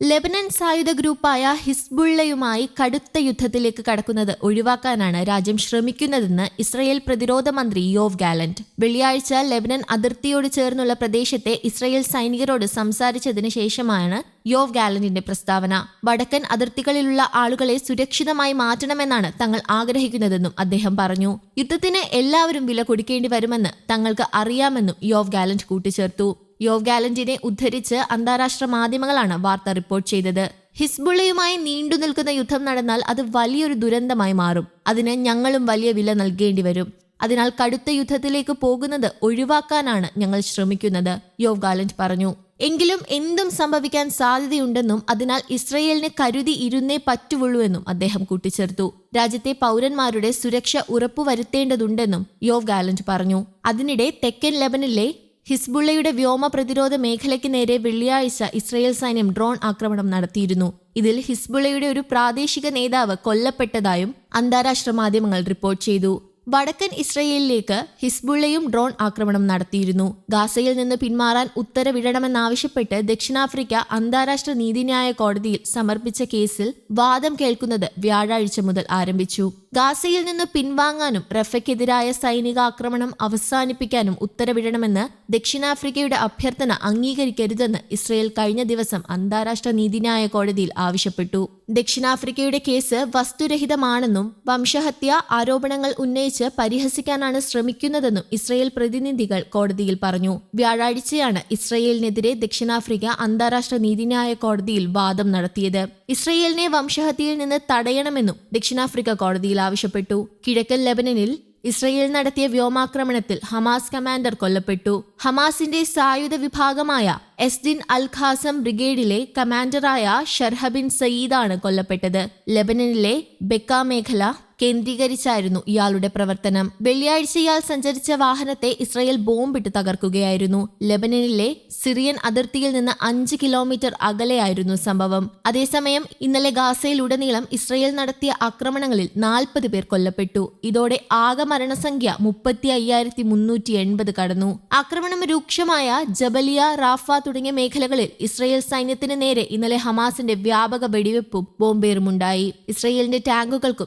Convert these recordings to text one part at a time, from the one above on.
Lebanon സായുധ ഗ്രൂപ്പായ ഹിസ്ബുള്ളയുമായി കടുത്ത യുദ്ധത്തിലേക്ക് കടക്കുന്നത് ഒഴിവാക്കാനാണ് രാജ്യം ശ്രമിക്കുന്നതെന്ന് ഇസ്രയേൽ പ്രതിരോധ മന്ത്രി യോവ് ഗാലന്റ്. വെള്ളിയാഴ്ച ലെബനൻ അതിർത്തിയോട് ചേർന്നുള്ള പ്രദേശത്തെ ഇസ്രയേൽ സൈനികരോട് സംസാരിച്ചതിന് ശേഷമാണ് യോവ് ഗാലന്റിന്റെ പ്രസ്താവന. വടക്കൻ അതിർത്തികളിലുള്ള ആളുകളെ സുരക്ഷിതമായി മാറ്റണമെന്നാണ് തങ്ങൾ ആഗ്രഹിക്കുന്നതെന്നും അദ്ദേഹം പറഞ്ഞു. യുദ്ധത്തിന് എല്ലാവരും വില കൊടുക്കേണ്ടി വരുമെന്ന് തങ്ങൾക്ക് അറിയാമെന്നും യോവ് ഗാലന്റ് കൂട്ടിച്ചേർത്തു. യോവ് ഗാലന്റിനെ ഉദ്ധരിച്ച് അന്താരാഷ്ട്ര മാധ്യമങ്ങളാണ് വാർത്ത റിപ്പോർട്ട് ചെയ്തത്. ഹിസ്ബുള്ളയുമായി നീണ്ടു നിൽക്കുന്ന യുദ്ധം നടന്നാൽ അത് വലിയൊരു ദുരന്തമായി മാറും. അതിന് ഞങ്ങളും വലിയ വില നൽകേണ്ടി വരും. അതിനാൽ കടുത്ത യുദ്ധത്തിലേക്ക് പോകുന്നത് ഒഴിവാക്കാനാണ് ഞങ്ങൾ ശ്രമിക്കുന്നത് യോവ് ഗാലന്റ് പറഞ്ഞു. എങ്കിലും എന്തും സംഭവിക്കാൻ സാധ്യതയുണ്ടെന്നും അതിനാൽ ഇസ്രയേലിന് കരുതി ഇരുന്നേ പറ്റുള്ളൂവെന്നും അദ്ദേഹം കൂട്ടിച്ചേർത്തു. രാജ്യത്തെ പൗരന്മാരുടെ സുരക്ഷ ഉറപ്പുവരുത്തേണ്ടതുണ്ടെന്നും യോവ് ഗാലന്റ് പറഞ്ഞു. അതിനിടെ തെക്കൻ ലെബനിലെ ഹിസ്ബുള്ളയുടെ വ്യോമ പ്രതിരോധ മേഖലയ്ക്ക് നേരെ വെള്ളിയാഴ്ച ഇസ്രയേൽ സൈന്യം ഡ്രോൺ ആക്രമണം നടത്തിയിരുന്നു. ഇതിൽ ഹിസ്ബുള്ളയുടെ ഒരു പ്രാദേശിക നേതാവ് കൊല്ലപ്പെട്ടതായും അന്താരാഷ്ട്ര മാധ്യമങ്ങൾ റിപ്പോർട്ട് ചെയ്തു. വടക്കൻ ഇസ്രയേലിലേക്ക് ഹിസ്ബുള്ളയും ഡ്രോൺ ആക്രമണം നടത്തിയിരുന്നു. ഗാസയിൽ നിന്ന് പിന്മാറാൻ ഉത്തരവിടണമെന്നാവശ്യപ്പെട്ട് ദക്ഷിണാഫ്രിക്ക അന്താരാഷ്ട്ര നീതിന്യായ കോടതിയിൽ സമർപ്പിച്ച കേസിൽ വാദം കേൾക്കുന്നത് വ്യാഴാഴ്ച മുതൽ ആരംഭിച്ചു. ഗാസയിൽ നിന്ന് പിൻവാങ്ങാനും റഫയ്ക്കെതിരായ സൈനിക ആക്രമണം അവസാനിപ്പിക്കാനും ഉത്തരവിടണമെന്ന് ദക്ഷിണാഫ്രിക്കയുടെ അഭ്യർത്ഥന അംഗീകരിക്കരുതെന്ന് ഇസ്രയേൽ കഴിഞ്ഞ ദിവസം അന്താരാഷ്ട്ര നീതിന്യായ കോടതിയിൽ ആവശ്യപ്പെട്ടു. ദക്ഷിണാഫ്രിക്കയുടെ കേസ് വസ്തുരഹിതമാണെന്നും വംശഹത്യ ആരോപണങ്ങൾ ഉന്നയിച്ച് പരിഹസിക്കാനാണ് ശ്രമിക്കുന്നതെന്നും ഇസ്രയേൽ പ്രതിനിധികൾ കോടതിയിൽ പറഞ്ഞു. വ്യാഴാഴ്ചയാണ് ഇസ്രയേലിനെതിരെ ദക്ഷിണാഫ്രിക്ക അന്താരാഷ്ട്ര നീതിന്യായ കോടതിയിൽ വാദം നടത്തിയത്. ഇസ്രയേലിനെ വംശഹത്യയിൽ നിന്ന് തടയണമെന്നും ദക്ഷിണാഫ്രിക്ക കോടതിയിൽ ആവശ്യപ്പെട്ടു. കിഴക്കൻ ലെബനനിൽ ഇസ്രയേൽ നടത്തിയ വ്യോമാക്രമണത്തിൽ ഹമാസ് കമാൻഡർ കൊല്ലപ്പെട്ടു. ഹമാസിന്റെ സായുധ വിഭാഗമായ എസ്ദിൻ അൽ ഖാസം ബ്രിഗേഡിലെ കമാൻഡറായ ഷർഹബിൻ സയ്യിദാണ് കൊല്ലപ്പെട്ടത്. ലെബനനിലെ ബെക്ക മേഖല കേന്ദ്രീകരിച്ചായിരുന്നു ഇയാളുടെ പ്രവർത്തനം. വെള്ളിയാഴ്ച ഇയാൾ സഞ്ചരിച്ച വാഹനത്തെ ഇസ്രയേൽ ബോംബിട്ട് തകർക്കുകയായിരുന്നു. ലെബനനിലെ സിറിയൻ അതിർത്തിയിൽ നിന്ന് അഞ്ച് കിലോമീറ്റർ അകലെയായിരുന്നു സംഭവം. അതേസമയം ഇന്നലെ ഗാസയിലുടനീളം ഇസ്രയേൽ നടത്തിയ ആക്രമണങ്ങളിൽ നാൽപ്പത് പേർ കൊല്ലപ്പെട്ടു. ഇതോടെ ആകെ മരണസംഖ്യ മുപ്പത്തി അയ്യായിരത്തി മുന്നൂറ്റി എൺപത് കടന്നു. ആക്രമണം രൂക്ഷമായ ജബലിയ റാഫ തുടങ്ങിയ മേഖലകളിൽ ഇസ്രയേൽ സൈന്യത്തിന് നേരെ ഇന്നലെ ഹമാസിന്റെ വ്യാപക വെടിവെപ്പും ബോംബേറുമുണ്ടായി. ഇസ്രയേലിന്റെ ടാങ്കുകൾക്കും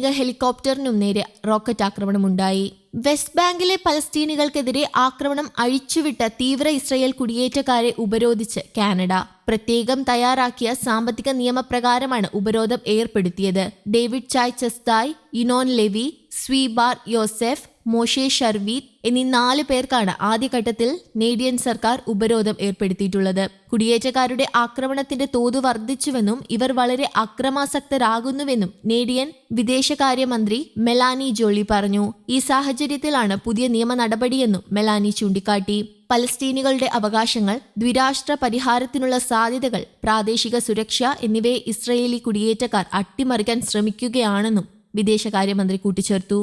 സൈനിക ഹെലികോപ്റ്ററിനും നേരെ റോക്കറ്റ് ആക്രമണമുണ്ടായി. വെസ്റ്റ് ബാങ്കിലെ പലസ്തീനികൾക്കെതിരെ ആക്രമണം അഴിച്ചുവിട്ട തീവ്ര ഇസ്രയേൽ കുടിയേറ്റക്കാരെ ഉപരോധിച്ച് കാനഡ. പ്രത്യേകം തയ്യാറാക്കിയ സാമ്പത്തിക നിയമപ്രകാരമാണ് ഉപരോധം ഏർപ്പെടുത്തിയത്. David Chai Chasdai Yinon Levi Zvi Bar Yosef Moshe Sharvit എന്നീ നാല് പേർക്കാണ് ആദ്യഘട്ടത്തിൽ നേഡിയൻ സർക്കാർ ഉപരോധം ഏർപ്പെടുത്തിയിട്ടുള്ളത്. കുടിയേറ്റക്കാരുടെ ആക്രമണത്തിന്റെ തോത് വർദ്ധിച്ചുവെന്നും ഇവർ വളരെ അക്രമാസക്തരാകുന്നുവെന്നും നേഡിയൻ വിദേശകാര്യമന്ത്രി മെലാനി ജോളി പറഞ്ഞു. ഈ സാഹചര്യത്തിലാണ് പുതിയ നിയമ നടപടിയെന്നും മെലാനി ചൂണ്ടിക്കാട്ടി. പലസ്തീനികളുടെ അവകാശങ്ങൾ ദ്വിരാഷ്ട്ര പരിഹാരത്തിനുള്ള സാധ്യതകൾ പ്രാദേശിക സുരക്ഷ എന്നിവയെ ഇസ്രയേലി കുടിയേറ്റക്കാർ അട്ടിമറിക്കാൻ ശ്രമിക്കുകയാണെന്നും വിദേശകാര്യമന്ത്രി കൂട്ടിച്ചേർത്തു.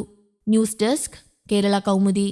News desk Kerala Kaumudi